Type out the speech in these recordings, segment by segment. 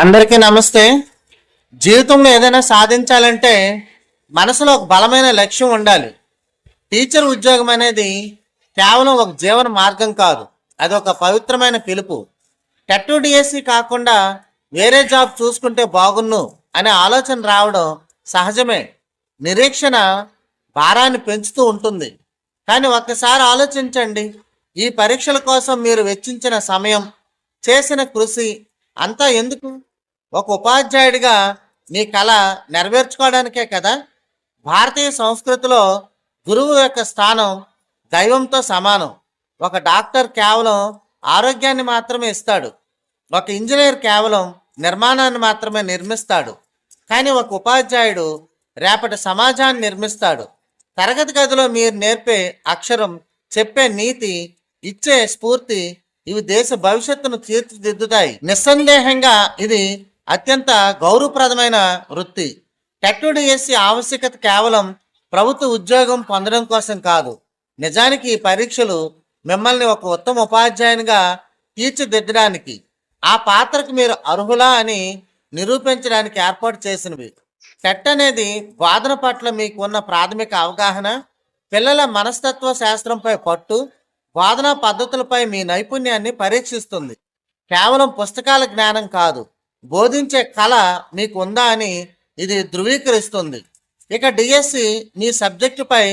అందరికీ నమస్తే. జీవితంలో ఏదైనా సాధించాలంటే మనసులో ఒక బలమైన లక్ష్యం ఉండాలి. టీచర్ ఉద్యోగం అనేది కేవలం ఒక జీవన మార్గం కాదు. అది ఒక పవిత్రమైన పిలుపు. టెట్టు డిఎస్సి కాకుండా వేరే జాబ్ చూసుకుంటే బాగున్ను అనే ఆలోచన రావడం సహజమే. నిరీక్షణ భారాన్ని పెంచుతూ ఉంటుంది. కానీ ఒక్కసారి ఆలోచించండి. ఈ పరీక్షల కోసం మీరు వెచ్చించిన సమయం చేసిన కృషి అంతా ఎందుకు? ఒక ఉపాధ్యాయుడిగా మీ కళ నెరవేర్చుకోవడానికే కదా? భారతీయ సంస్కృతిలో గురువు యొక్క స్థానం దైవంతో సమానం. ఒక డాక్టర్ కేవలం ఆరోగ్యాన్ని మాత్రమే ఇస్తాడు. ఒక ఇంజనీర్ కేవలం నిర్మాణాన్ని మాత్రమే నిర్మిస్తాడు. కానీ ఒక ఉపాధ్యాయుడు రేపటి సమాజాన్ని నిర్మిస్తాడు. తరగతి గదిలో మీరు నేర్పే అక్షరం చెప్పే నీతి ఇచ్చే స్ఫూర్తి ఇవి దేశ భవిష్యత్తును తీర్చిదిద్దుతాయి. నిస్సందేహంగా ఇది అత్యంత గౌరవప్రదమైన వృత్తి. టెక్నుడిఎస్సి ఆవశ్యకత కేవలం ప్రభుత్వ ఉద్యోగం పొందడం కోసం కాదు. నిజానికి ఈ పరీక్షలు మిమ్మల్ని ఒక ఉత్తమ ఉపాధ్యాయునిగా తీర్చిదిద్దడానికి ఆ పాత్రకు మీరు అర్హులా అని నిరూపించడానికి ఏర్పాటు చేసినవి. టెట్ అనేది వాదన పట్ల మీకు ఉన్న ప్రాథమిక అవగాహన పిల్లల మనస్తత్వ శాస్త్రంపై పట్టు వాదన పద్ధతులపై మీ నైపుణ్యాన్ని పరీక్షిస్తుంది. కేవలం పుస్తకాల జ్ఞానం కాదు. బోధించే కళ మీకు ఉందా అని ఇది ధృవీకరిస్తుంది. ఇక డిఎస్సి మీ సబ్జెక్టుపై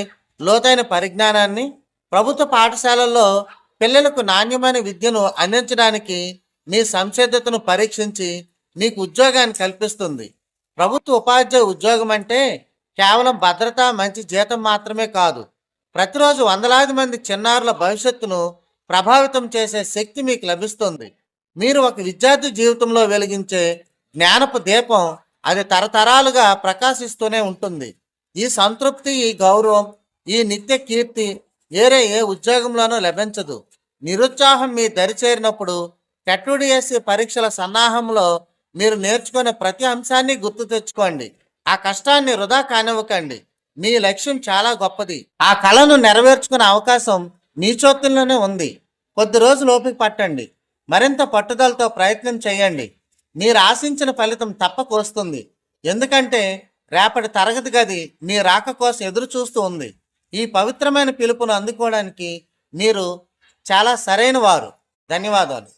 లోతైన పరిజ్ఞానాన్ని ప్రభుత్వ పాఠశాలల్లో పిల్లలకు నాణ్యమైన విద్యను అందించడానికి మీ సంసిద్ధతను పరీక్షించి మీకు ఉద్యోగాన్ని కల్పిస్తుంది. ప్రభుత్వ ఉపాధ్యాయ ఉద్యోగం అంటే కేవలం భద్రత మంచి జీతం మాత్రమే కాదు. ప్రతిరోజు వందలాది మంది చిన్నారుల భవిష్యత్తును ప్రభావితం చేసే శక్తి మీకు లభిస్తుంది. మీరు ఒక విద్యార్థి జీవితంలో వెలిగించే జ్ఞానపు దీపం అది తరతరాలుగా ప్రకాశిస్తూనే ఉంటుంది. ఈ సంతృప్తి ఈ గౌరవం ఈ నిత్య కీర్తి వేరే ఏ ఉద్యోగంలోనూ లభించదు. నిరుత్సాహం మీ దరి చేరినప్పుడు పరీక్షల సన్నాహంలో మీరు నేర్చుకునే ప్రతి అంశాన్ని గుర్తు తెచ్చుకోండి. ఆ కష్టాన్ని వృధా కానివ్వకండి. మీ లక్ష్యం చాలా గొప్పది. ఆ కళను నెరవేర్చుకునే అవకాశం మీ చేతుల్లోనే ఉంది. కొద్ది రోజులు ఓపిక పట్టండి. మరింత పట్టుదలతో ప్రయత్నం చేయండి. మీరు ఆశించిన ఫలితం తప్పక వస్తుంది. ఎందుకంటే రేపటి తరగతి గది మీ రాక కోసం ఎదురు చూస్తూ ఉంది. ఈ పవిత్రమైన పిలుపును అందుకోవడానికి మీరు చాలా సరైన వారు ధన్యవాదాలు.